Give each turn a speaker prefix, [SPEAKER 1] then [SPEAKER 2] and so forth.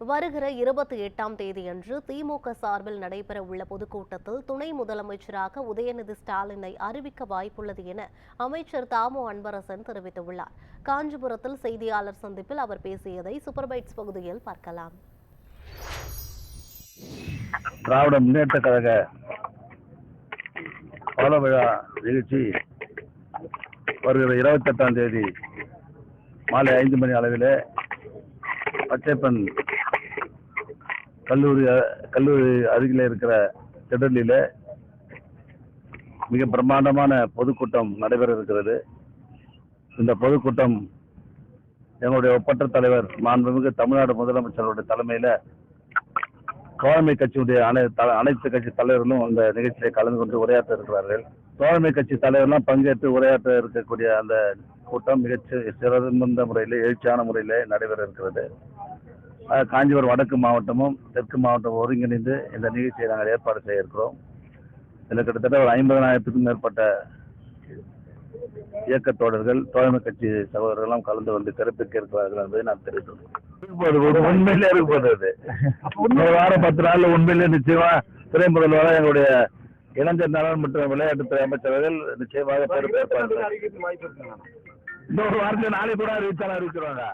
[SPEAKER 1] வருகிற இருபத்தி எட்டாம் தேதியன்று திமுக சார்பில் நடைபெற உள்ள பொதுக்கூட்டத்தில் துணை முதலமைச்சராக உதயநிதி ஸ்டாலினை அறிவிக்க வாய்ப்புள்ளது என அமைச்சர் தாமோ அன்பரசன் தெரிவித்துள்ளார். காஞ்சிபுரத்தில் செய்தியாளர் சந்திப்பில் அவர் பேசியதை சூப்பர்பைட்ஸ் பகுதியில் பார்க்கலாம்.
[SPEAKER 2] திராவிட முன்னேற்ற கழக பால விழா நிகழ்ச்சி வருகிற இருபத்தெட்டாம் தேதி மாலை ஐந்து மணி அளவில் பச்சைப்பன் கல்லூரி கல்லூரி அருகில் இருக்கிற திடலில் மிக பிரம்மாண்டமான பொதுக்கூட்டம் நடைபெற இருக்கிறது. இந்த பொதுக்கூட்டம் எங்களுடைய ஒப்பற்ற தலைவர் மாண்புமிகு தமிழ்நாடு முதலமைச்சருடைய தலைமையில் தோழமை கட்சியுடைய அனை அனைத்து கட்சி தலைவர்களும் அந்த நிகழ்ச்சியில் கலந்து கொண்டு உரையாற்ற இருக்கிறார்கள். தோழமை கட்சி தலைவர்லாம் பங்கேற்று உரையாற்ற இருக்கக்கூடிய அந்த கூட்டம் மிகச்சி சிறந்த முறையில் எழுச்சியான முறையில் நடைபெற இருக்கிறது. காஞ்சிபுரம் வடக்கு மாவட்டமும் தெற்கு மாவட்டம் ஒருங்கிணைந்து இந்த நிகழ்ச்சியை நாங்கள் ஏற்பாடு செய்ய இருக்கிறோம் இதில் கிட்டத்தட்ட ஒரு ஐம்பதனாயிரத்துக்கும் மேற்பட்ட இயக்கத் தோழர்கள் தோழமை கட்சி சகோதரர்களும் கலந்து கொண்டு சிறப்பிக்க இருக்கிறார்கள் என்பதை நான் தெரிவித்துள்ளேன் உண்மையிலே இருக்க போகிறது ஒரு வாரம் பத்து நாள்ல உண்மையிலே நிச்சயமா துணை முதல்வராக எங்களுடைய இளைஞர் நலன் மற்றும் விளையாட்டுத்துறை அமைச்சர்கள் நிச்சயமாக பொறுப்பேற்பார்கள் ஒரு வாரத்தில் நாளை கூட அறிவிச்சாலும் அறிவிச்சிருவாங்க.